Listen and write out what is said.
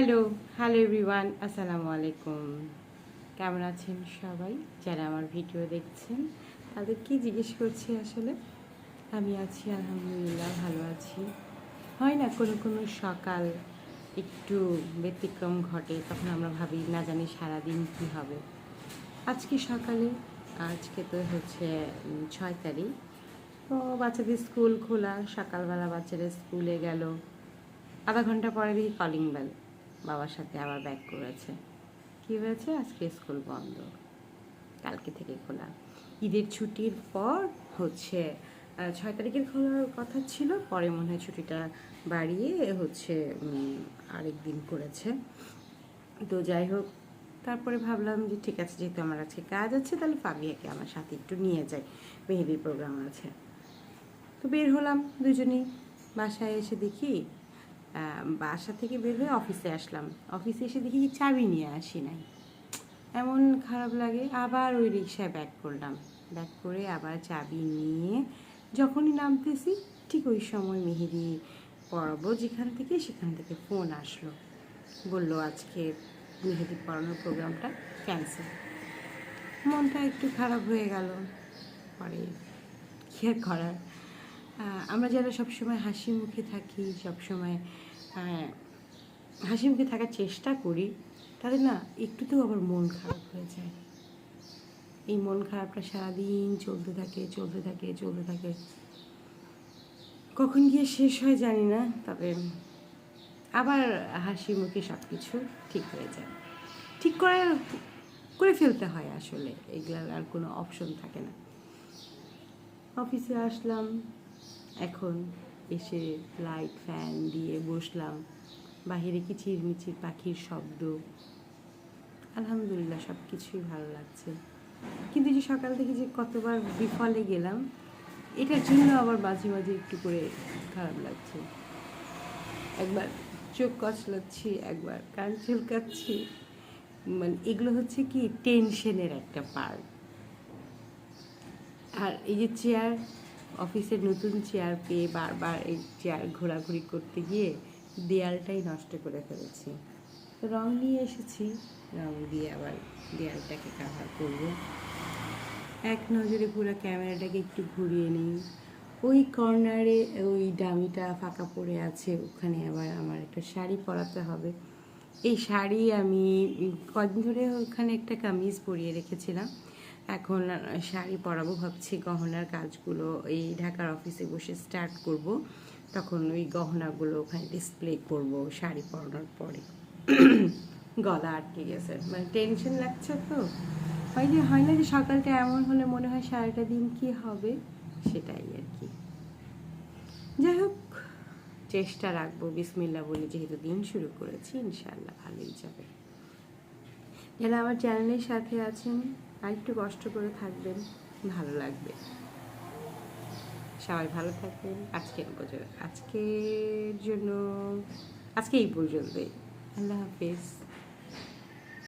Hello hello everyone আসসালামু আলাইকুম কেমন আছেন সবাই? যারা আমার ভিডিও দেখছেন, তাদের কি জিজ্ঞেস করছি আসলে? আমি আছি, আলহামদুলিল্লাহ, ভালো আছি। হয় না, কোনো কোনো সকাল একটু ব্যতিক্রম ঘটে, তখন আমরা ভাবি, না জানি সারাদিন কী হবে। আজকে সকালে, আজকে তো হচ্ছে ছয় তারিখ। তো বাচ্চাদের স্কুল খোলা, সকালবেলা বাচ্চারা স্কুলে গেল। আধা ঘণ্টা পরে দেখি কলিং বেল বাবার সাথে আবার ব্যাক করেছে। কি হয়েছে? আজকে স্কুল বন্ধ। কালকে থেকে খোলা। ঈদের ছুটির পর হচ্ছে ছয় তারিখের খোলার কথা ছিল, পরে মনে হয় ছুটিটা বাড়িয়ে হচ্ছে আরেক দিন করেছে। তো যাই হোক, তারপরে ভাবলাম যে ঠিক আছে, যেহেতু আমার আজকে কাজ আছে, তাহলে ফাবিয়াকে আমার সাথে একটু নিয়ে যাই। মেহেদির প্রোগ্রাম আছে। তো বের হলাম দুজনেই। বাসায় এসে দেখি বাসা থেকে বের হয়ে অফিসে আসলাম। অফিসে এসে দেখি চাবি নিয়ে আসি নাই। এমন খারাপ লাগে। আবার ওই রিক্সায় ব্যাক করলাম। ব্যাক করে আবার চাবি নিয়ে যখনই নামতেছি, ঠিক ওই সময় মেহেদি পড়াবো যেখান থেকে, সেখান থেকে ফোন আসলো। বলল, আজকে মেহেদি পড়ানোর প্রোগ্রামটা ক্যান্সেল মনটা একটু খারাপ হয়ে গেল। পরে আর করার? আমরা যারা সবসময় হাসি মুখে থাকি, সবসময় হাসি মুখে থাকার চেষ্টা করি, তাদের না একটুতেও আবার মন খারাপ হয়ে যায়। এই মন খারাপটা সারাদিন চলতে থাকে চলতে থাকে চলতে থাকে। কখন গিয়ে শেষ হয় জানি না, তবে আবার হাসি মুখে সব কিছু ঠিক হয়ে যায়। ঠিক করে করে ফেলতে হয় আসলে, এগুলার আর কোনো অপশন থাকে না। অফিসে আসলাম এখন এসে লাইট ফ্যান দিয়ে বসলাম। বাহিরে কিচিরমিচির পাখির শব্দ। আলহামদুলিল্লাহ সব কিছুই ভালো লাগছে। কিন্তু যে সকাল থেকে যে কতবার বিফলে গেলাম, এটার জন্য আবার মাঝে মাঝে একটু করে খারাপ লাগছে। একবার চোখ কচলাচ্ছি, একবার কান চুলকাচ্ছি। মানে এগুলো হচ্ছে কি টেনশনের একটা পার্ট আর এই যে চেয়ার অফিসের নতুন চেয়ার পেয়ে বারবার এই চেয়ার ঘোরাঘুরি করতে গিয়ে দেয়ালটাই নষ্ট করে ফেলেছি। রং নিয়ে এসেছি, রং দিয়ে আবার দেয়ালটাকে কাভার করব। এক নজরে পুরো ক্যামেরাটাকে একটু ঘুরিয়ে নিই। ওই কর্নারে ওই ডামিটা ফাঁকা পড়ে আছে, ওখানে আবার আমার একটা শাড়ি পরাতে হবে। এই শাড়ি আমি কদিন ধরে ওখানে একটা কামিজ পরিয়ে রেখেছিলাম। এখন শাড়ি পরাবো ভাবছি। গহনার কাজগুলো এই ঢাকার অফিসে বসে স্টার্ট করব। তখন ওই গহনাগুলো ওখানে ডিসপ্লে করব শাড়ি পরানোর পরে। গলা আটকে গেছে। মানে টেনশন লাগছে তো। হয় যে, হয় না যে সকালটা এমন হলে মনে হয় সারাটা দিন কি হবে? সেটাই আর কি। যাই হোক, চেষ্টা রাখব। বিসমিল্লা বলে যেহেতু দিন শুরু করেছি ইনশাল্লাহ ভালোই যাবে। যারা আমার চ্যানেলের সাথে আছেন আর একটু কষ্ট করে থাকবেন, ভালো লাগবে। সবাই ভালো থাকবেন। আজকের পর্যন্ত, আজকের জন্য, আজকে এই পর্যন্তই। আল্লাহ হাফিজ।